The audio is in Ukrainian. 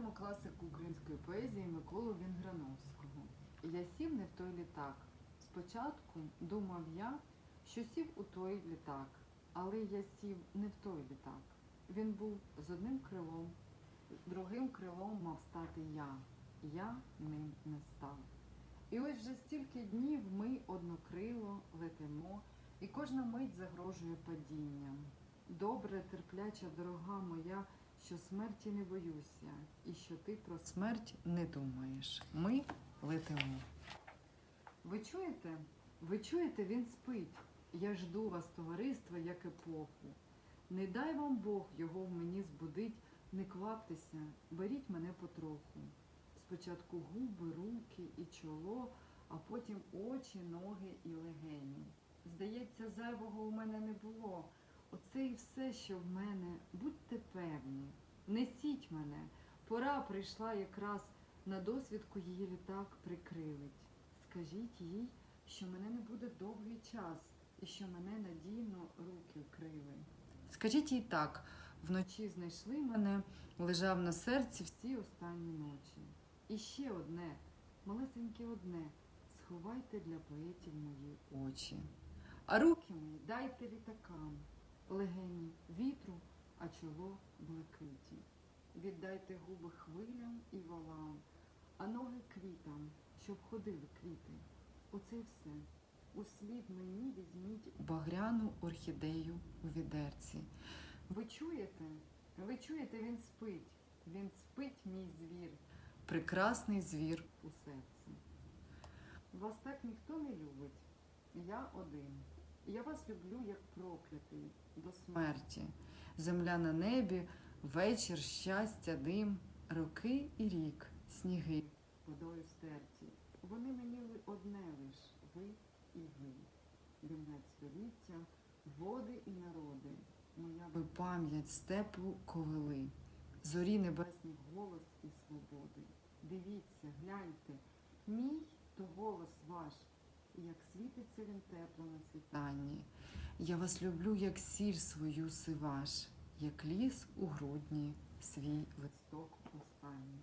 Читаємо класику української поезії Миколу Вінграновського. Я сів не в той літак. Спочатку думав я, що сів у той літак, але я сів не в той літак. Він був з одним крилом, другим крилом мав стати я. Я ним не став. І ось вже стільки днів ми однокрило летимо, і кожна мить загрожує падінням. Добре, терпляча дорога моя, що смерті не боюся, і що ти про смерть не думаєш. Ми летимо. Ви чуєте? Ви чуєте, він спить. Я жду вас, товариство, як епоху. Не дай вам Бог його в мені збудить, не кваптеся, беріть мене потроху. Спочатку губи, руки і чоло, а потім очі, ноги і легені. Здається, зайвого у мене не було. Оце і все, що в мене. Будьте певні, несіть мене. Пора прийшла якраз на досвідку її літак прикрилить. Скажіть їй, що мене не буде довгий час і що мене надійно руки вкрили. Скажіть їй так, вночі знайшли мене, лежав на серці всі останні ночі. І ще одне, малесеньке одне, сховайте для поетів мої очі. А руки мої дайте літакам, легені вітру, а чоло блакиті. Віддайте губи хвилям і валам, а ноги квітам, щоб ходили квіти. Оце все. Услід мені візьміть багряну орхідею у відерці. Ви чуєте? Ви чуєте, він спить. Він спить, мій звір. Прекрасний звір у серці. Вас так ніхто не любить. Я один. Я вас люблю як проклятий до смерті. Земля на небі, вечір, щастя, дим, роки і рік, сніги, водою стерті. Вони мені одне лиш, ви і ви. Вінець століття, води і народи. Моя ви пам'ять степу ковили, зорі небесних голос і свободи. Дивіться, гляньте, мій то голос ваш, як світиться він тепло на світанні. Я вас люблю, як сіль свою сиваш, як ліс у грудні, свій листок останній.